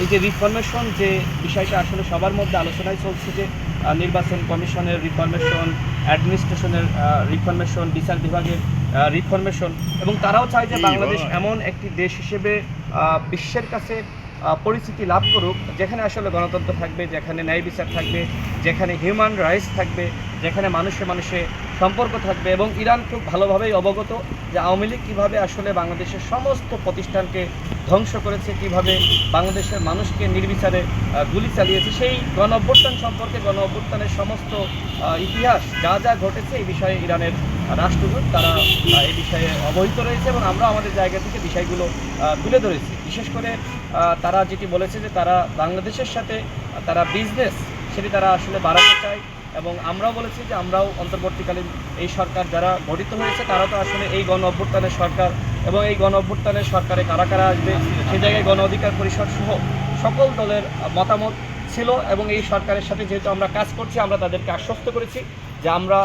এই যে রিফরমেশন যে বিষয়টা আসলে সবার মধ্যে আলোচনায় চলছে যে নির্বাচন কমিশনের রিফরমেশন অ্যাডমিনিস্ট্রেশনের রিফরমেশন বিচার বিভাগের রিফরমেশন এবং তারাও চায় যে বাংলাদেশ এমন একটি দেশ হিসেবে বিশ্বের কাছে পরিচিতি লাভ করুক যেখানে আসলে গণতন্ত্র থাকবে যেখানে ন্যায় বিচার থাকবে যেখানে হিউম্যান রাইটস থাকবে যেখানে মানুষে মানুষে সম্পর্ক থাকবে এবং ইরান খুব ভালোভাবেই অবগত যে আওয়ামী লীগ কীভাবে আসলে বাংলাদেশের সমস্ত প্রতিষ্ঠানকে ধ্বংস করেছে, কীভাবে বাংলাদেশের মানুষকে নির্বিচারে গুলি চালিয়েছে, সেই গণ অভ্যুত্থান সম্পর্কে গণ অভ্যুত্থানের সমস্ত ইতিহাস যা যা ঘটেছে এই বিষয়ে ইরানের রাষ্ট্রদূত, তারা এই বিষয়ে অবহিত রয়েছে এবং আমরা আমাদের জায়গা থেকে বিষয়গুলো তুলে ধরেছি। বিশেষ করে তারা যেটি বলেছে যে তারা বাংলাদেশের সাথে, তারা বিজনেস সেটি তারা আসলে বাড়াতে চায় এবং আমরাও বলেছি যে আমরাও অন্তর্বর্তীকালীন এই সরকার যারা গঠিত হয়েছে, তারা তো আসলে এই গণ অভ্যুত্থানের সরকার এবং এই গণ অভ্যুত্থানের সরকারে কারা কারা আসবে, সে জায়গায় গণ অধিকার পরিষদ সহ সকল দলের মতামত ছিল এবং এই সরকারের সাথে যেহেতু আমরা কাজ করছি, আমরা তাদেরকে আশ্বস্ত করেছি যে আমরা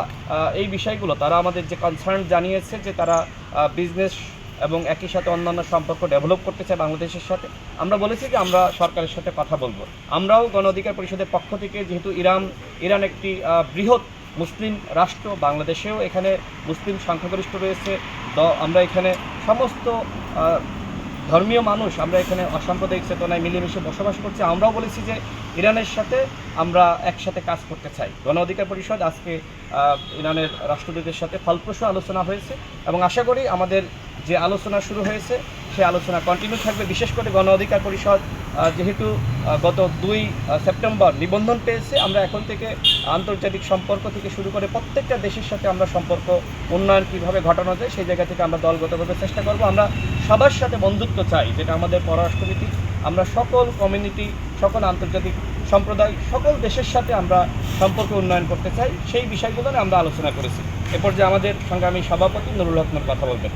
এই বিষয়গুলো, তারা আমাদের যে কনসার্ন জানিয়েছে যে তারা বিজনেস এবং একই সাথে অন্যান্য সম্পর্ক ডেভেলপ করতে চায় বাংলাদেশের সাথে, আমরা বলেছি যে আমরা সরকারের সাথে কথা বলব। আমরাও গণ অধিকার পরিষদের পক্ষ থেকে যেহেতু ইরান ইরান একটি বৃহৎ মুসলিম রাষ্ট্র, বাংলাদেশেও এখানে মুসলিম সংখ্যাগরিষ্ঠ রয়েছে আমরা এখানে সমস্ত ধর্মীয় মানুষ আমরা এখানে অসাম্প্রদায়িক চেতনায় মিলেমিশে বসবাস করছি। আমরাও বলেছি যে ইরানের সাথে আমরা একসাথে কাজ করতে চাই। গণ অধিকার পরিষদ আজকে ইরানের রাষ্ট্রদূতের সাথে ফলপ্রসূ আলোচনা হয়েছে এবং আশা করি আমাদের যে আলোচনা শুরু হয়েছে সেই আলোচনা কন্টিনিউ থাকবে। বিশেষ করে গণ অধিকার পরিষদ যেহেতু গত দুই সেপ্টেম্বর নিবন্ধন পেয়েছে, আমরা এখন থেকে আন্তর্জাতিক সম্পর্ক থেকে শুরু করে প্রত্যেকটা দেশের সাথে আমরা সম্পর্ক, উন্নয়ন কীভাবে ঘটানো যায়, সেই জায়গা থেকে আমরা দলগতভাবে চেষ্টা করব। আমরা সবার সাথে বন্ধুত্ব চাই, যেটা আমাদের পররাষ্ট্রনীতি। আমরা সকল কমিউনিটি সকল আন্তর্জাতিক সম্প্রদায়, সকল দেশের সাথে আমরা সম্পর্ক উন্নয়ন করতে চাই, সেই বিষয়গুলো আমরা আলোচনা করেছি। এরপর যে আমাদের সংগ্রামী সভাপতি নুরুল হকমের কথা বলবেন।